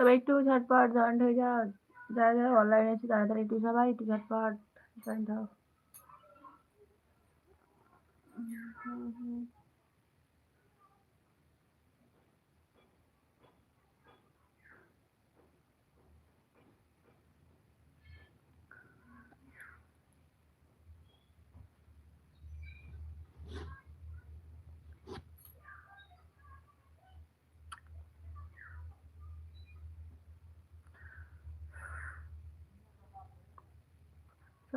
সবাই একটু ঝটপট জয়েন্ট হয়ে যাও। যারা যারা অনলাইনে আছে তাড়াতাড়ি একটু সবাই একটু ঝটপট জয়েন্ট হও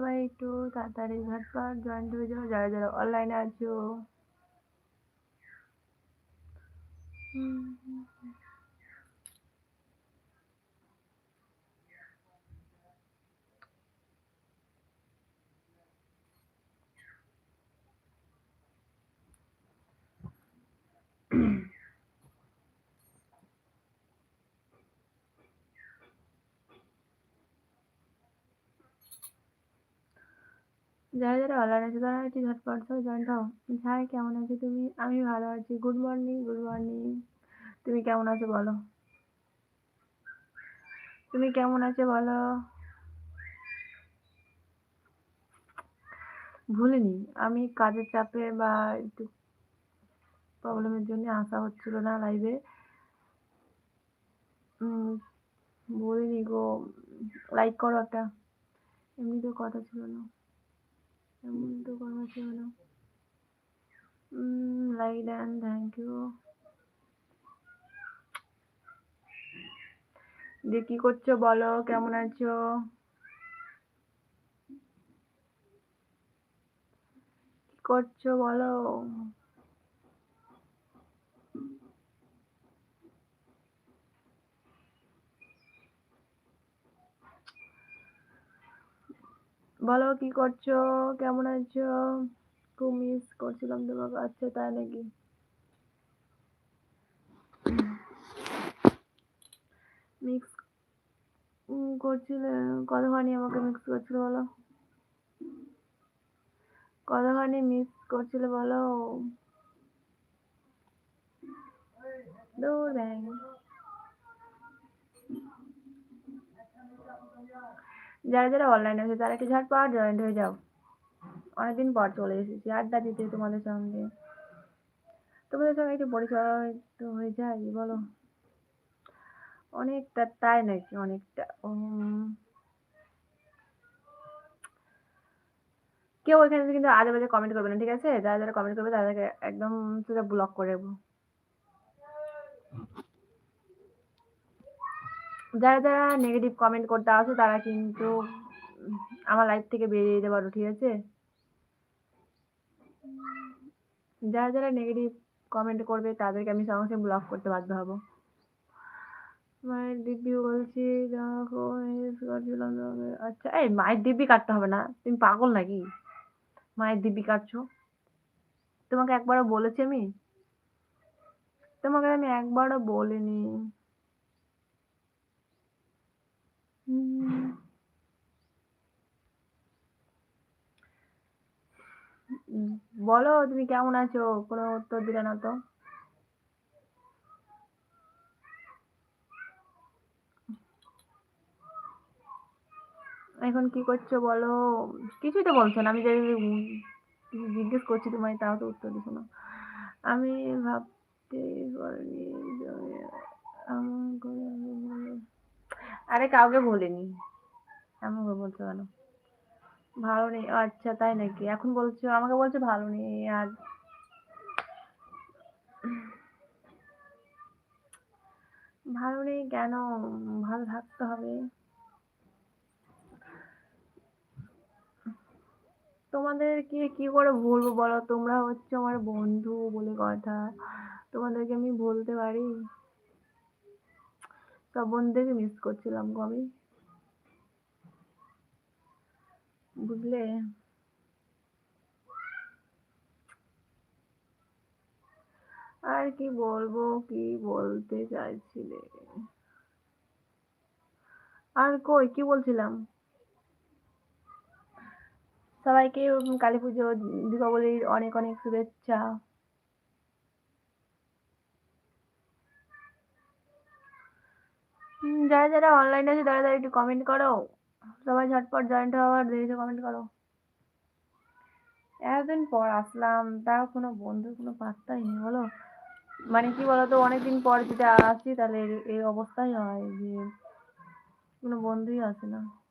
সবাই একটু তাড়াতাড়ি ঝটপট জয়েন্ট হয়ে যাও যারা যারা অনলাইনে আছো। যারা যারা অনলাইন আছে, তারা একটু ঝটপট সব জয়েন্ট হও হাই কেমন আছো তুমি? আমি ভালো আছি। গুড মর্নিং গুড মর্নিং তুমি কেমন আছো বলো? তুমি কেমন আছো বলো? ভুলিনি। আমি কাজের চাপে বা একটু প্রবলেমের জন্য আসা হচ্ছিল না লাইভে বলিনি গো। লাইক করো একটা। এমনি তো কথা ছিল না। লাইক দেন থ্যাংক ইউ দিয়ে কি করছ বলো কেমন আছো? কি করছ বলো? বলো কি করছ? কেমন আছো? খুব মিস করছিলাম তোমাকে। আচ্ছা তাই নাকি? মিক্স করছিলে? কতখানি আমাকে মিক্স করছিল বলো? কতখানি মিস করছিলে বলো? দূর ব্যাং। যারা যারা অনলাইন আছে, তারা একটু ঝটপট জয়েন্ট হয়ে যাও? অনেকদিন পর চলে এসেছি। আড্ডা দিতে তোমাদের সঙ্গে। তোমাদের সঙ্গে একটু পরিচয় একটু হয়ে যায় বলো। অনেকটা তাই নাকি? অনেকটা কেউ ওইখানে কিন্তু আজে বাজে কমেন্ট করবে না, ঠিক আছে? যারা যারা কমেন্ট করবে, তাদেরকে একদম সোজা ব্লক করে দেবো। যারা যারা নেগেটিভ কমেন্ট করতে আসো, তারা কিন্তু আমার লাইফ থেকে বেরিয়ে যেতে পারো, ঠিক আছে? যারা যারা নেগেটিভ কমেন্ট করবে, তাদেরকে আমি সঙ্গে সঙ্গে ব্লক করতে বাধ্য হব। মায়ের দিব্যি বলছি আচ্ছা এই মায়ের দিব্যি কাটতে হবে না, তুমি পাগল নাকি? মায়ের দিব্যি কাটছো। তোমাকে একবারও বলেছি আমি? তোমাকে আমি একবারও বলিনি। বলো, তুমি কেমন আছো? কোনো উত্তর দিলে না তো। এখন কি করছ বলো? কিছুই তো বলছো না, আমি যে জিজ্ঞেস করছি তোমায়, তাও তো উত্তর দিছো না। আমি ভাবতে পারিনি আরে কাউকে বলিনি। এমন বলছো কেন? ভালো নেই। আচ্ছা তাই নাকি? এখন বলছো, আমাকে বলছো ভালো নেই, আর ভালো নেই কেন? ভালো থাকতে হবে। তোমাদেরকে কি করে ভুলবো বলো? তোমরা হচ্ছে আমার বন্ধু বলে কথা। তোমাদেরকে আমি বলতে পারি? সব বন্ধুদেরকে মিস করছিলাম গো আমি। বুঝলে? আর কি বলব, কি বলতে চাইছিলে? আর কই, কি বলছিলাম? সবাইকে কালী পুজো, দীপাবলির অনেক অনেক শুভেচ্ছা। যারা যারা অনলাইনে আছে, তারা তারা একটু কমেন্ট করো। সবাই ঝটপট জয়েন্ট হওয়ার দেরিতে কমেন্ট করো। এতদিন পর আসলাম, তাও কোনো বন্ধু কোনো পাত্তাই নেই, বলো। মানে কি বলতো, অনেকদিন পর যদি আসি, তাহলে এই- এই অবস্থাই হয় যে কোনো বন্ধুই আসে না।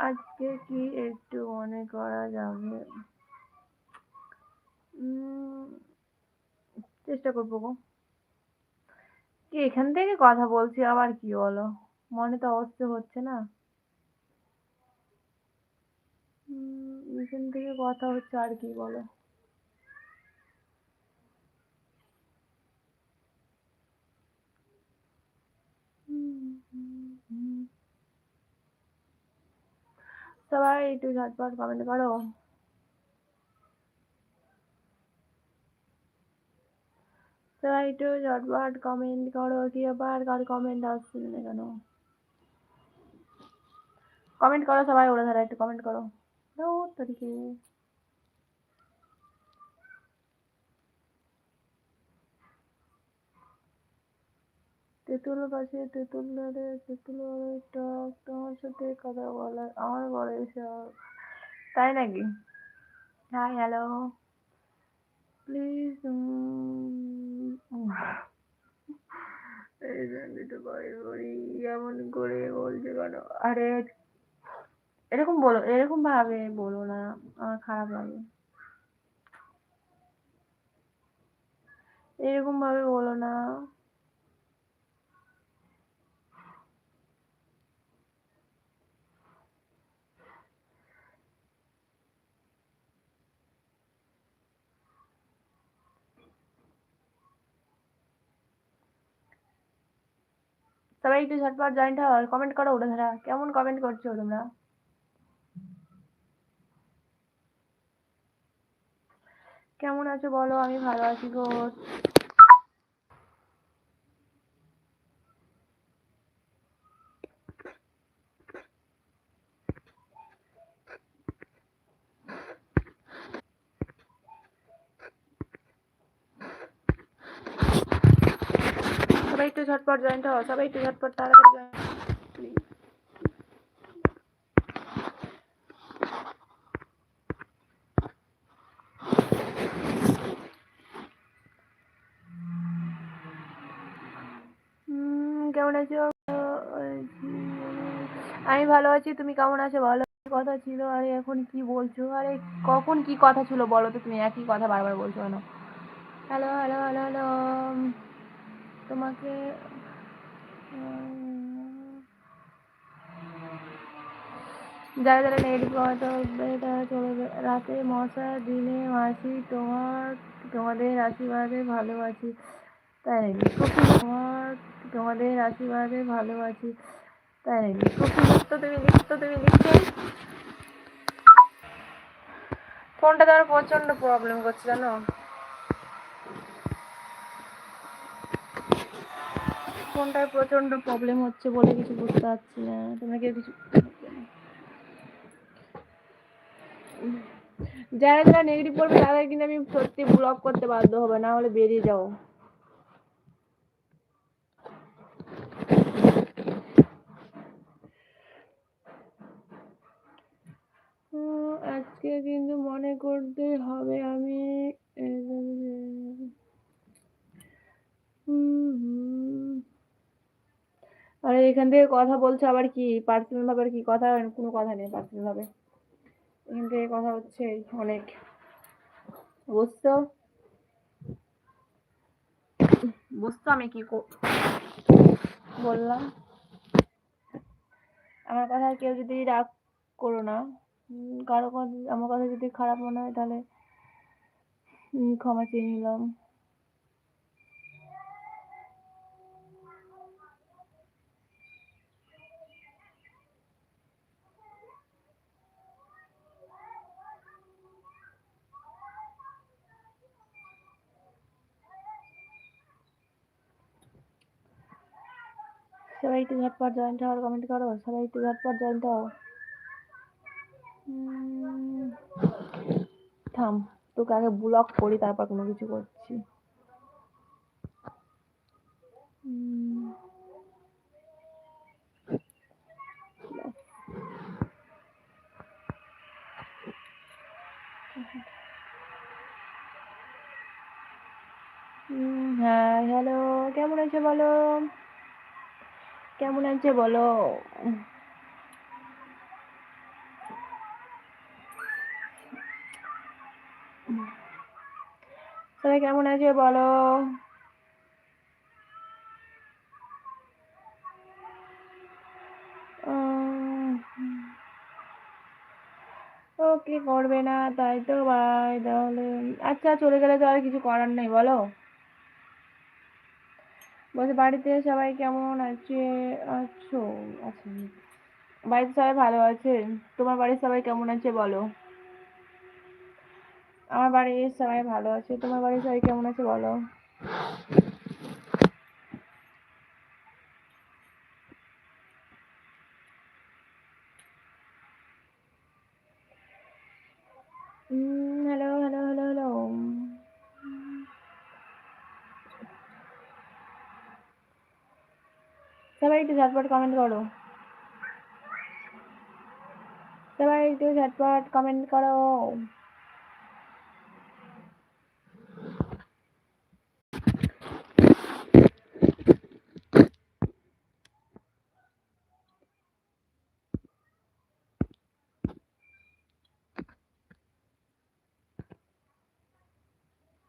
আজকে কি একটু মনে করা যাবে? চেষ্টা করব গো। কি, এখান থেকে কথা বলছি আবার কি বলো? মনে তো অবশ্য হচ্ছে না। এখান থেকে কথা হচ্ছে আর কি বলো? সবাই একটু ঝটপট কমেন্ট করো। সবাই একটু ঝটপট কমেন্ট করো, কি ব্যাপার? কার কমেন্ট আসছে না কেন? কমেন্ট করো সবাই, ওরা ধারা একটু কমেন্ট করো। তো তোরিকে। তেঁতুল গাছে তেঁতুল ধরে তেঁতুল টক তোমার সাথে কথা বলার আমার বড় শখ তাই নাকি? হাই হ্যালো প্লিজ এই পারি করি, এমন করে বলছে কেন? আরে, এরকম বলো, এরকম ভাবে বলো না, আমার খারাপ লাগে। এরকম ভাবে বলো না। সবাই একটু ঝটপট জয়েন্ট হও কমেন্ট করো উড়োধারা ধারা কেমন কমেন্ট করছ তোমরা? কেমন আছো বলো? আমি ভালো আছি গো সবাই একটু ঝটপট জয়েন্ট হও, সবাই একটু ঝটপট তাড়াতাড়ি জয়েন্ট কেমন আমি ভালো আছি, তুমি কেমন আছো? ভালো কথা ছিল, আরে এখন কি বলছো? আরে কখন কি কথা ছিল বলো তো তুমি? একই কথা বারবার বলছো কেন? হ্যালো হ্যালো হ্যালো হ্যালো তোমাকে যারা যারা নেগেটিভ কথা বলবে তারা চলে রাতে মশা, দিনে মাসি তোমার, তোমাদের আশীর্বাদে ভালো আছি তাই তোমার, তোমাদের আশীর্বাদে ভালো আছি তাই লিখতো তুমি লিখতো তুমি লিখছো ফোনটা তোমার প্রচণ্ড প্রবলেম করছে জানো? ফোনটায় প্রচণ্ড প্রবলেম হচ্ছে বলে কিছু বুঝতে পারছি না। তোমরা কেউ কিছু যারা যারা নেগেটিভ করবে তাদের কিন্তু আমি সত্যি ব্লক করতে বাধ্য হবে, না হলে বেরিয়ে যাও আজকে কিন্তু মনে করতে হবে আমি হুম, হুম। আরে এখান থেকে কথা বলছো আবার কি? পার্সোনাল ভাবে কি কথা? কোনো কথা নেই পার্সোনাল ভাবে। এখান থেকে কথা হচ্ছে অনেক। বুঝছ? বুঝতো আমি কি বললাম। আমার কথা কেউ যদি রাগ করো না কারও কথা আমার কথা যদি খারাপ মনে হয় তাহলে ক্ষমা চেয়ে নিলাম। সবাই একটু ঝটপট জয়েন্ট হওয়ার কমেন্ট করো, সবাই একটু ঝটপট জয়েন্ট হও। থাম, তোকে আগে ব্লক করি, তারপর কোনো কিছু করছি। হ্যাঁ হ্যালো কেমন আছে বলো? কেমন আছে বলো? সবাই কেমন আছে বলো? ও কি করবে না তাই তো ভাই তাহলে। আচ্ছা চলে গেলে তো আর কিছু করার নেই, বলো। বলছি, বাড়িতে সবাই কেমন আছে? আছো? আচ্ছা বাড়িতে সবাই ভালো আছে। তোমার বাড়ির সবাই কেমন আছে বলো? আমার বাড়ির সবাই ভালো আছে। তোমার বাড়ির সবাই কেমন আছে বলো হ্যালো হ্যালো হ্যালো হ্যালো সবাই একটু ঝটপট কমেন্ট করো। সবাই একটু ঝটপট কমেন্ট করো।